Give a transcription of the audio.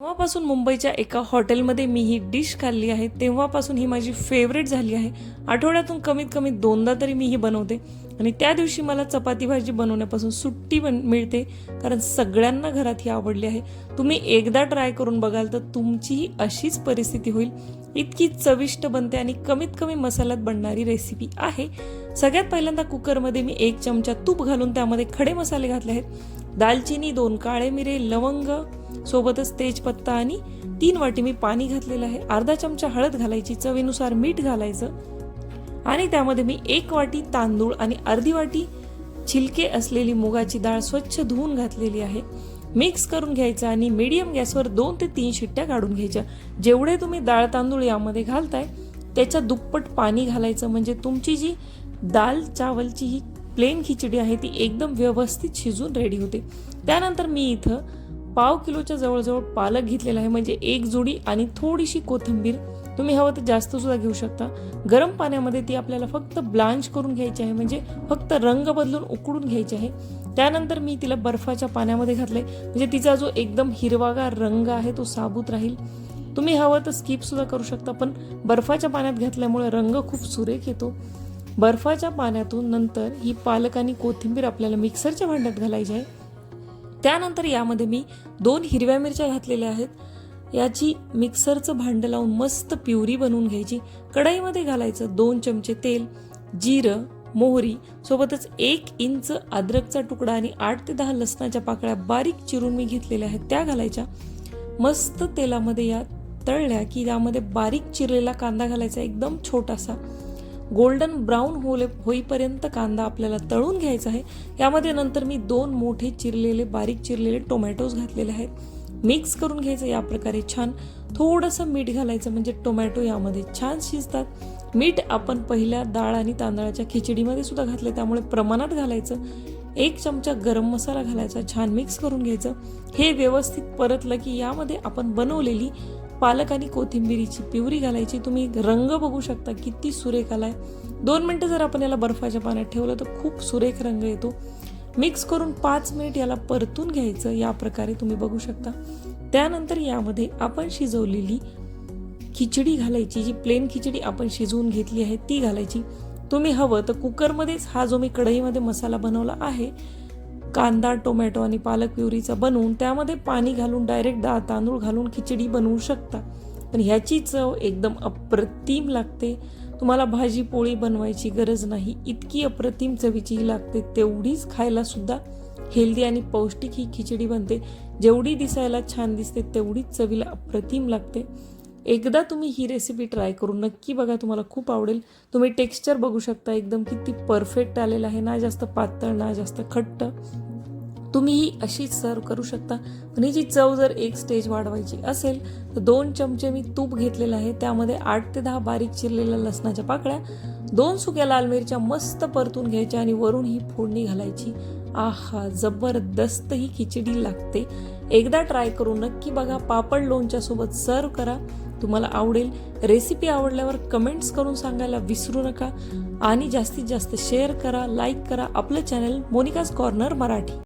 तेव्हापासून मुंबईच्या एका हॉटेलमध्ये मी ही डिश खाल्ली आहे तेव्हापासून ही माझी फेवरेट झाली आहे. आठवड्यातून कमीत कमी दोनदा तरी मी ही बनवते. आणि त्या दिवशी मला चपाती भाजी बनवण्यापासून सुट्टी बन मिळते कारण सगळ्यांना घरात ही आवडली आहे. तुम्ही एकदा ट्राय करून बघाल तर तुमचीही अशीच परिस्थिती होईल. इतकी चविष्ट बनते आणि कमीत कमी मसाल्यात बनणारी रेसिपी आहे. सगळ्यात पहिल्यांदा कुकरमध्ये मी एक चमचा तूप घालून त्यामध्ये खडे मसाले घातले आहेत. दालचिनी दोन काळे मिरे लवंग सोबतच तेजपत्ता आणि तीन वाटी मी पाणी घातलेलं आहे. अर्धा चमचा हळद घालायची चवीनुसार मीठ घालायचं आणि त्यामध्ये मी एक वाटी तांदूळ आणि अर्धी वाटी छिलके असलेली मुगाची डाळ स्वच्छ धुवून घातलेली आहे. मिक्स करून घ्यायचं आणि मीडियम गॅसवर दोन ते तीन शिट्ट्या काढून घ्यायच्या. जेवढे तुम्ही डाळ तांदूळ यामध्ये घालताय त्याच्या दुप्पट पाणी घालायचं. म्हणजे तुमची जी दाल चावलची ही प्लेन खिचडी आहे ती एकदम व्यवस्थित शिजून रेडी होते. त्यानंतर मी इथं पाव किलोच्या जवळजवळ पालक घेतलेला आहे म्हणजे एक जोडी आणि थोडीशी कोथिंबीर. तुम्ही हवं तर जास्त सुद्धा घेऊ शकता. गरम पाण्यामध्ये ती आपल्याला फक्त ब्लांच करून घ्यायची आहे म्हणजे फक्त रंग बदलून उकडून घ्यायची आहे. त्यानंतर मी तिला बर्फाच्या पाण्यामध्ये घातले म्हणजे तिचा जो एकदम हिरवागार रंग आहे तो साबूत राहील. तुम्ही हवं तर स्किप सुद्धा करू शकता पण बर्फाच्या पाण्यात घातल्यामुळे रंग खूप सुरेख येतो. बर्फाच्या पाण्यातून नंतर ही पालक आणि कोथिंबीर आपल्याला मिक्सरच्या भांड्यात घालायची आहे. त्यानंतर यामध्ये मी दोन हिरव्या मिरच्या घातलेल्या आहेत. याची मिक्सरचं भांडं लावून मस्त प्युरी बनवून घ्यायची. कढईमध्ये घालायचं दोन चमचे तेल जिरं मोहरी सोबतच एक इंच अद्रकचा तुकडा आणि आठ ते दहा लसणाच्या पाकळ्या बारीक चिरून मी घेतलेल्या आहेत. त्या घालायच्या. मस्त तेलामध्ये या तळल्या की यामध्ये बारीक चिरलेला कांदा घालायचा एकदम छोटासा. गोल्डन ब्राऊन होले होईपर्यंत कांदा आपल्याला तळून घ्यायचा आहे. यामध्ये नंतर मी दोन मोठे चिरलेले बारीक चिरलेले टोमॅटोज घातलेले आहेत. मिक्स करून घ्यायचं या प्रकारे छान थोडंसं मीठ घालायचं म्हणजे टोमॅटो यामध्ये छान शिजतात. मीठ आपण पहिल्या डाळ आणि तांदळाच्या खिचडीमध्ये सुद्धा घातले त्यामुळे प्रमाणात घालायचं. एक चमचा गरम मसाला घालायचा छान मिक्स करून घ्यायचं. हे व्यवस्थित परतलं की यामध्ये आपण बनवलेली पालक आणि कोथिंबिरीची पिवरी घालायची. तुम्ही रंग बघू शकता किती सुरेख आलाय. दोन मिनटं जर आपण याला बर्फाच्या पाण्यात ठेवलं तर खूप सुरेख रंग येतो. मिक्स करून पाच मिनिट याला परतून घ्यायचं या प्रकारे तुम्ही बघू शकता. त्यानंतर यामध्ये आपण शिजवलेली खिचडी घालायची जी प्लेन खिचडी आपण शिजवून घेतली आहे ती घालायची. तुम्ही हवं तर कुकरमध्येच हा जो मी कढईमध्ये मसाला बनवला आहे कांदा टोमॅटो आणि पालक प्युरीचा बनवून त्यामध्ये पाणी घालून डायरेक्ट डाळ तांदूळ घालून खिचडी बनवू शकता. पण ह्याची चव एकदम अप्रतिम लागते. तुम्हाला भाजी पोळी बनवायची गरज नाही. इतकी अप्रतिम चवीचीही लागते. तेवढीच खायला सुद्धा हेल्दी आणि पौष्टिक ही खिचडी बनते. जेवढी दिसायला छान दिसते तेवढीच चवीला अप्रतिम लागते. एकदा तुम्ही ही रेसिपी ट्राय करून नक्की बघा तुम्हाला खूप आवडेल. तुम्ही टेक्स्चर बघू शकता. एकदम किती परफेक्ट आलेलं आहे. ना जास्त पातळ ना जास्त खट्ट. तुम्ही ही अशीच सर्व करू शकता. पण ही जी चव जर एक स्टेज वाढवायची असेल तर दोन चमचे मी तूप घेतलेलं आहे. त्यामध्ये आठ ते दहा बारीक चिरलेल्या लसणाच्या पाकळ्या दोन सुक्या लाल मिरच्या मस्त परतून घ्यायच्या आणि वरून ही फोडणी घालायची. आहा जबरदस्त ही खिचडी लागते. एकदा ट्राय करून नक्की बघा. पापड लोणच्या सोबत सर्व करा. तुम्हाला आवडेल. रेसिपी आवडल्यावर कमेंट्स करून सांगायला विसरू नका. आणि जास्तीत जास्त शेअर करा लाईक करा. आपलं चॅनल मोनिकाज कॉर्नर मराठी.